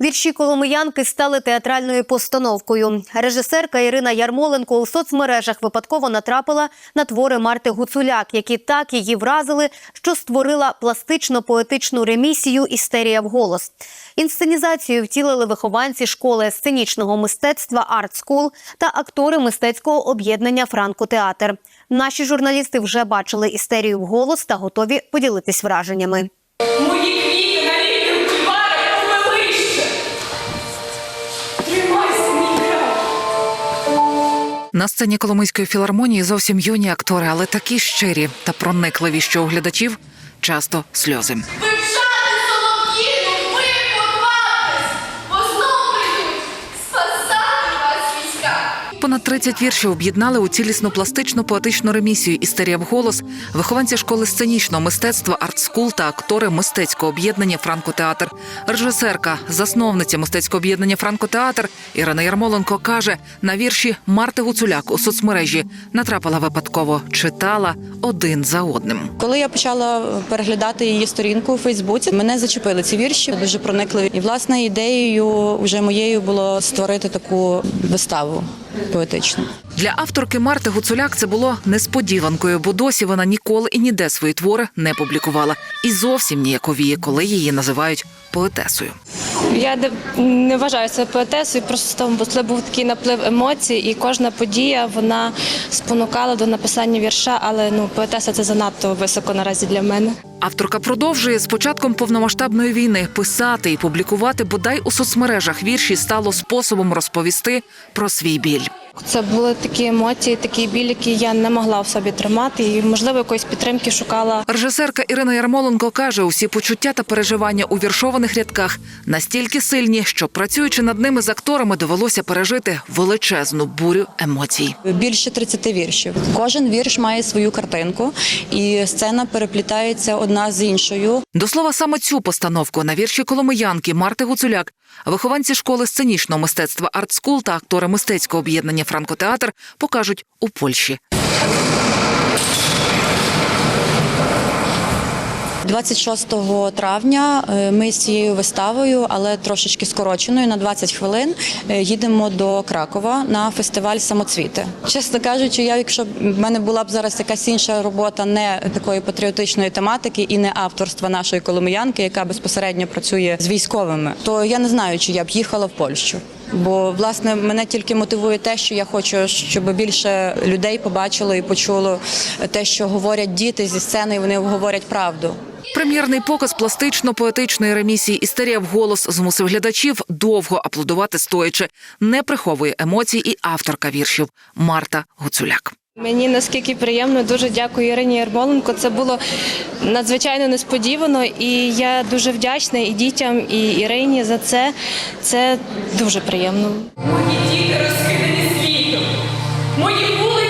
Вірші Коломиянки стали театральною постановкою. Режисерка Ірина Ярмоленко у соцмережах випадково натрапила на твори Марти Гуцуляк, які так її вразили, що створила пластично-поетичну ремісію Істерія вголос. Інсценізацію втілили вихованці школи сценічного мистецтва Арт Скул та актори мистецького об'єднання Франко-театр. Наші журналісти вже бачили істерію вголос та готові поділитись враженнями. Мої На сцені Коломийської філармонії зовсім юні актори, але такі щирі та проникливі, що у глядачів часто сльози. Понад 30 віршів об'єднали у цілісну пластичну поетичну ремісію «Істерія вголос» вихованці школи сценічного мистецтва «Артскул» та актори мистецького об'єднання «Франко-театр». Режисерка, засновниця мистецького об'єднання «Франко-театр» Ірина Ярмоленко каже, на вірші Марти Гуцуляк у соцмережі натрапила випадково, читала один за одним. Коли я почала переглядати її сторінку у Фейсбуці, мене зачепили ці вірші, дуже проникливі. І власне ідеєю вже моєю було створити таку виставу поетичну. Для авторки Марти Гуцуляк це було несподіванкою, бо досі вона ніколи і ніде свої твори не публікувала. І зовсім ніяковіє, коли її називають поетесою. Я не- не вважаю себе поетесою, просто це був такий наплив емоцій, і кожна подія вона спонукала до написання вірша, але ну поетеса це занадто високо наразі для мене. Авторка продовжує з початком повномасштабної війни писати і публікувати бодай у соцмережах вірші стало способом розповісти про свій біль. Це були такі емоції, такий біль, який я не могла в собі тримати, і можливо якоїсь підтримки шукала. Режисерка Ірина Ярмоленко каже, усі почуття та переживання у віршованих рядках настільки сильні, що працюючи над ними з акторами, довелося пережити величезну бурю емоцій. Більше 30 віршів. Кожен вірш має свою картинку, і сцена переплітається одна з іншою. До слова, саме цю постановку на вірші Коломиянки Марти Гуцуляк, вихованці школи сценічного мистецтва «Артскул» та актори мистецького об'єднання «Франко-театр» покажуть у Польщі. 26 травня е, ми з цією виставою, але трошечки скороченою на 20 хвилин, е, їдемо до Кракова на фестиваль самоцвіти. Чесно кажучи, я, якщо в мене була б зараз якась інша робота, не такої патріотичної тематики і не авторства нашої коломиянки, яка безпосередньо працює з військовими, то я не знаю, чи я б їхала в Польщу. Бо власне мене тільки мотивує те, що я хочу, щоб більше людей побачило і почуло те, що говорять діти зі сцени, і вони говорять правду. Прем'єрний показ пластично-поетичної ремісії «Істерія вголос» змусив глядачів довго аплодувати стоячи. Не приховує емоцій і авторка віршів Марта Гуцуляк. Мені наскільки приємно, дуже дякую Ірині Ярмоленко. Це було надзвичайно несподівано, і я дуже вдячна і дітям, і Ірині за це. Це дуже приємно. Мої діти розкидані світом. Мої вулиці